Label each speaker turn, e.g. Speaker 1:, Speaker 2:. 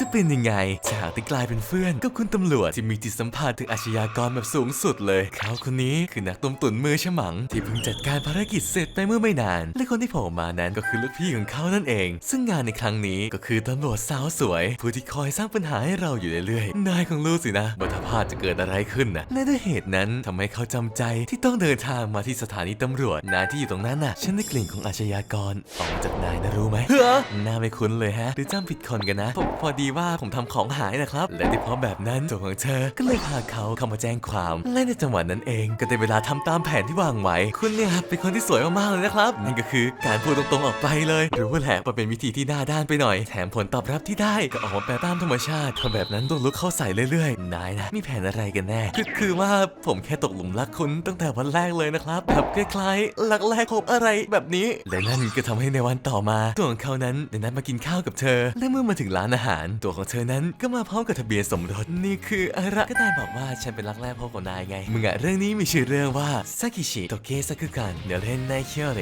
Speaker 1: จะเป็นยังไงจากที่กลายเป็นเพื่อนกับคุณตำรวจที่มีจิตสัมผัสถึงอาชญากรแบบสูงสุดเลย เขาคนนี้คือนักต้มตุ๋นมือฉมัง ที่เพิ่งจัดการภารกิจเสร็จไปเมื่อไม่นาน และคนที่โผล่มานั้นก็คือลูกพี่ของเขานั่นเอง ซึ่งงานในครั้งนี้ก็คือตำรวจสาวสวย ผู้ที่คอยสร้างปัญหาให้เราอยู่เรื่อยๆนายคงรู้สินะว่าถ้าพลาดจะเกิดอะไรขึ้นนะและด้วยเหตุนั้นทำให้เขาจำใจที่ต้องเดินทางมาที่สถานีตำรวจนายที่อยู่ตรงนั้นน่ะฉันได้กลิ่นของอาชญากรออกมาจากนายนะรู้ไหมเฮ้อหน้าไม่คุ้นเลยฮะหรือจำผิดคนกันนะผมพอดีว่าผมทำของหายนะครับ และที่เพราะแบบนั้นตัวของเธอ ก็เลยพาเขาเข้ามาแจ้งความ และในจังหวะนั้นเองก็ได้เวลาทำตามแผนที่วางไว้ คุณเนี่ยเป็นคนที่สวยมากๆเลยนะครับ นั่นก็คือการพูดตรงๆออกไปเลยหรือว่าแหละมันเป็นวิธีที่หน้าด้านไปหน่อย แถมผลตอบรับที่ได้ก็ออกมาแปลตามธรรมชาติทำแบบนั้นต้องลุกเข้าใส่เรื่อยๆ นายนะมีแผนอะไรกันแน่ คือคือว่าผมแค่ตกหลุมรักคุณตั้งแต่วันแรกเลยนะครับแบบคล้ายๆรักแรกพบอะไรแบบนี้และนั่นก็ทำให้ในวันต่อมาตัวของเขานั้นได้นัดมากินข้าวกับเธอ และเมื่อมาถึงร้านอาหารตัวของเธอนั้นก็มาพร้อมกับทะเบียนสมรสนี่คืออะไรก็นายบอกว่าฉันเป็นรักแรกพบของนายไงมึงอะเรื่องนี้มีชื่อเรื่องว่าซากิชิโตเกะซากุกันเดี๋ยวเล่นในเคียวเลย